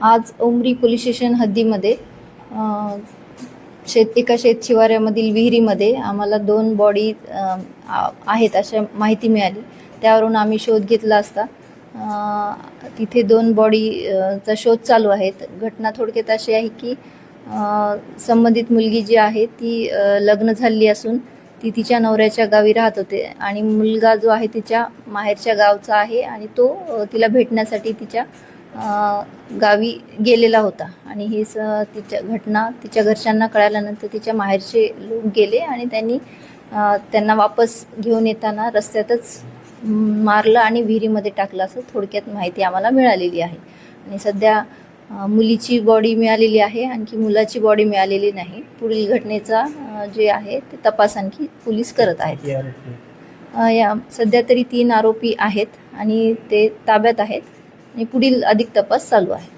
आज Umri police station हद्दीमध्ये शेत एका शेत शिवाऱ्यामधील विहिरीमध्ये आम्हाला दोन बॉडी आ- आहेत अशा माहिती मिळाली. त्यावरून आम्ही शोध घेतला असता. तिथे दोन बॉडीचा शोध चालू आहेत. घटना थोडक्यात अशी आहे की संबंधित मुलगी जी आहे ती लग्न झालेली असून ती तिच्या नवऱ्याच्या गावी राहत होते आणि मुलगा जो आहे तिच्या माहेरच्या गावचा आहे आणि तो तिला भेटण्यासाठी तिच्या गावी गेलेला होता. आणि ही स तिच्या घटना तिच्या घरच्यांना कळाल्यानंतर तिच्या माहेरचे लोक गेले आणि त्यांनी त्यांना वापस घेऊन येताना रस्त्यातच मारलं आणि विहिरीमध्ये टाकलं असं थोडक्यात माहिती आम्हाला मिळालेली आहे. आणि सध्या मुलीची बॉडी मिळालेली आहे आणखी मुलाची बॉडी मिळालेली नाही. पुढील घटनेचा जे आहे ते तपास आणखी पोलीस करत आहेत. या सध्या तरी तीन आरोपी आहेत आणि ते ताब्यात आहेत. आणि पुढील अधिक तपास चालू आहे.